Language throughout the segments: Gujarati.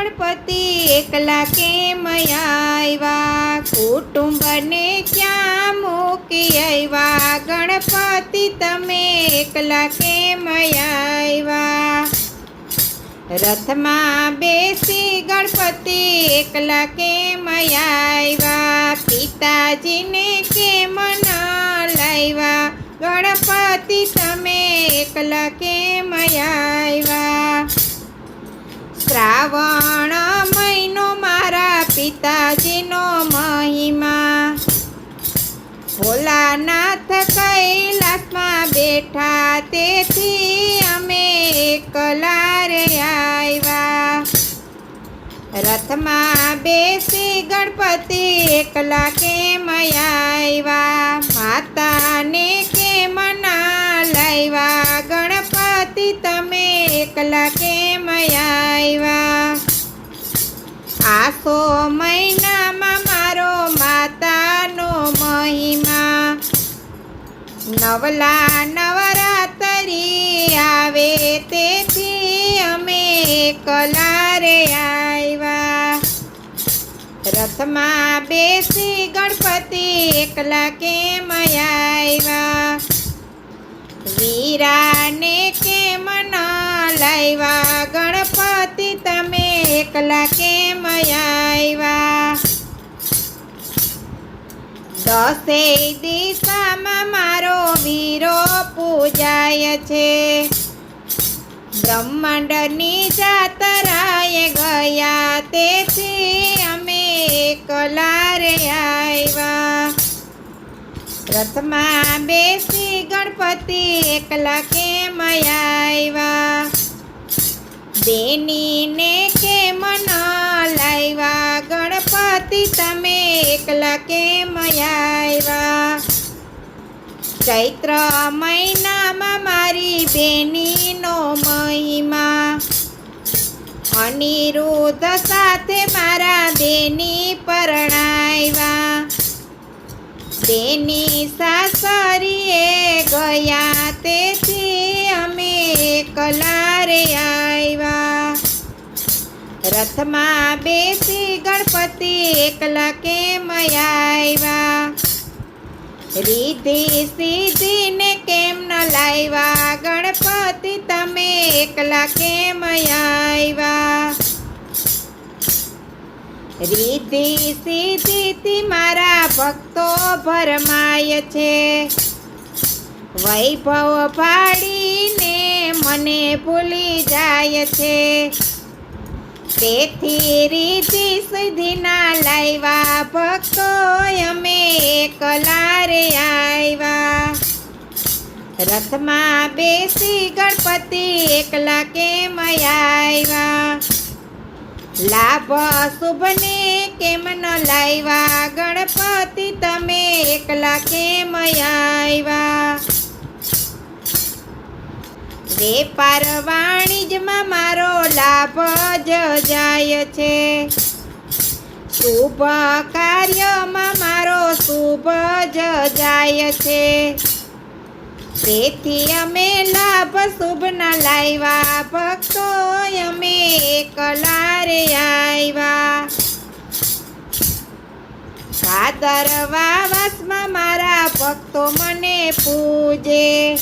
ગણપતિ એકલા કેમ આવ્યા? કુટુંબને ક્યાં મૂકી આવ્યા? ગણપતિ તમે એકલા કેમ આવ્યા? રથમાં બેસી ગણપતિ એકલા કેમ આવ્યા? પિતાજીને કેમ ન લાવ્યા? ગણપતિ તમે એકલા કેમ આવ્યા? શ્રાવણ પિતાજીનો મહિમા. ભોલાનાથ કૈલાસમાં બેઠા, તેથી અમે એકલા રે આવ્યા. રથમાં બેસી ગણપતિ એકલા કેમ આવ્યા? માતાને કેમ ના લાવ્યા? ગણપતિ તમે એકલા કેમ આવ્યા? આસો મહિનામાં મારો માતાનો મહિમા. નવલા નવરાત્રી આવે તેથી અમે કલારે આવ્યા. રથમાં બેસી ગણપતિ એકલા કેમ આવ્યા? વીરાને કેમ ન લાવ્યા? ગણપતિ તમે એકલા કેમ આવ્યા દસે દિશામાં મારો વીરો પૂજાય છે. બ્રહ્માંડની જાતરાએ ગયા તેથી અમે એકલા રે આવ્યા રથમાં બેસી ગણપતિ એકલા કેમ આવ્યા? બેનીને કેમ ન લાવ્યા ગણપતિ તમે એકલા કેમ આવ્યા ચૈત્ર મહિનામાં મારી બેનીનો મહિમા. અનિરુદ્ધ સાથે મારા બેની પરણાવ્યા બેની સાસરીએ ગયા તેથી અમે કલારે આવ્યા રથમાં બેસી ગણપતિ એકલા કેમ આવ્યા? રીધિ સીધીને કેમ ન લાવ્યા? ગણપતિ તમે એકલા કેમ આવ્યા? રીધી સીધીથી મારા ભક્તો ભરમાય છે. વૈભવ ભાડીને મને ભૂલી જાય છે. તેથી રીતિ સુધીના લાવ્યા ભક્તો અમે એકલા રે આવ્યા. રથમાં બેસી ગણપતિ એકલા કેમ આવ્યા? લાભ શુભને કેમ ન લાવ્યા ગણપતિ તમે એકલા કેમ આવ્યા? વેપાર વાણિજ્યમાં મારો લાભ જ જાય છે. શુભ કાર્યમાં મારો શુભ જ જાય છે. તેથી અમે લાભ શુભના લાવ્યા ભક્તો અમે એકલા રે આવ્યા ભાદરવા વાસમાં મારા ભક્તો મને પૂજે.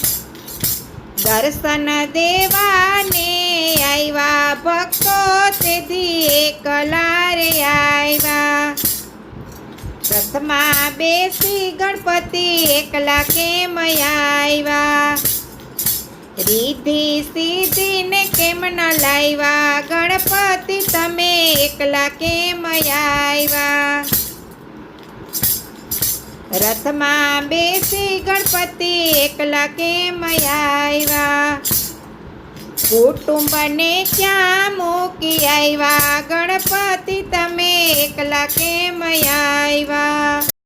દર્શન દેવાને આવ્યા ભક્તો તેથી એકલા રે આવ્યા રથમાં બેસી ગણપતિ એકલા કેમ આવ્યા રીધિ સીધીને કેમ ન લાવ્યા ગણપતિ તમે એકલા કેમ આવ્યા રથમાં બેસી ગણપતિ એકલા કેમ આવ્યા? કુટુંબને ક્યાં મૂકી આવ્યા? ગણપતિ તમે એકલા કેમ આવ્યા?